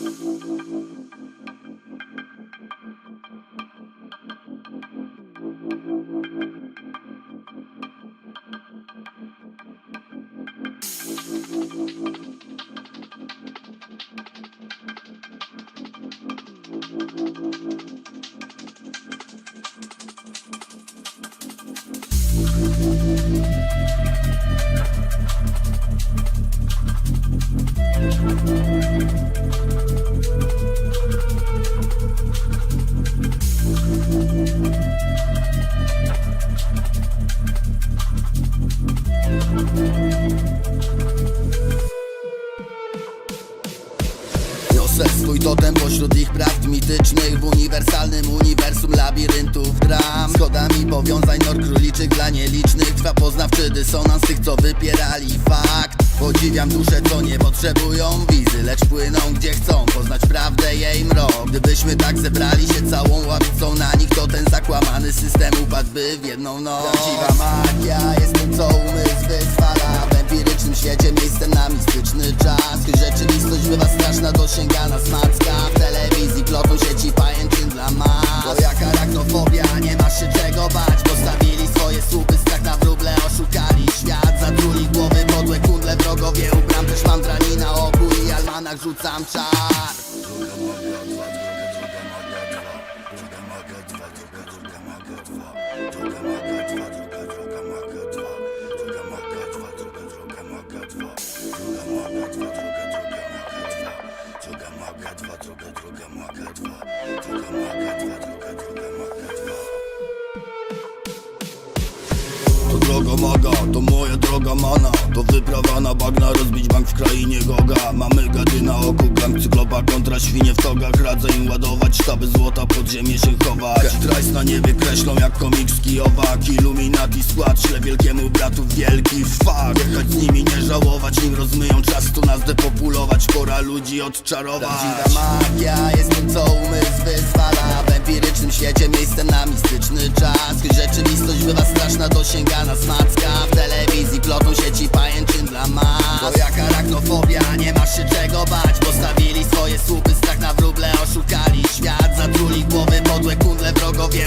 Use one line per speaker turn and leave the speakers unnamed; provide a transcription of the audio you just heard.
Thank totem pośród ich prawd mitycznych W uniwersalnym uniwersum labiryntów dram. Schodami powiązań nor króliczych dla nielicznych. Trwa poznawczy dysonans tych co wypierali fakt. Podziwiam dusze co nie potrzebują wizy Lecz płyną gdzie chcą poznać prawdę jej mrok. Gdybyśmy tak zebrali się całą ławicą na nich To ten zakłamany system upadłby w jedną noc. Prawdziwa magia jest tym co umysł wyzwala W empirycznym świecie miejscem na mistyczny czas. Rzeczywistość bywa straszna dosięgana smacka arachnofobia, nie masz się czego bać. Postawili swoje słupy, strach na wróble oszukali świat. Zatruli głowy, podłe kundle, wrogowie ubram Też mam drani na oku i almanach rzucam czar To droga maga, to moja droga mana. To wyprawa na bagna, rozbić bank w krainie Goga. Mamy gady na oku, gang cyklopa kontra świnie w togach. Radzę im ładować, sztaby złota, pod ziemię się chować. Trajs na niebie kreślą jak komik z Kijowak Illuminati skład, śle wielkiemu bratu wielki fuck Jechać z nimi, nie żałować, nim rozmyją czas Tu nas depopulować, pora ludzi odczarować. Prawdziwa magia jest tym co umysł wyzwala. W empirycznym świecie miejscem na mistyczny czas. Gdy rzeczywistość bywa straszna, dosięgana smacka. W telewizji plotą sieci pajęczyn dla mas. To jak arachnofobia, nie masz się czego bać. Postawili swoje słupy, strach na wróble oszukali świat. Zatruli głowy, podłe kundle, wrogowie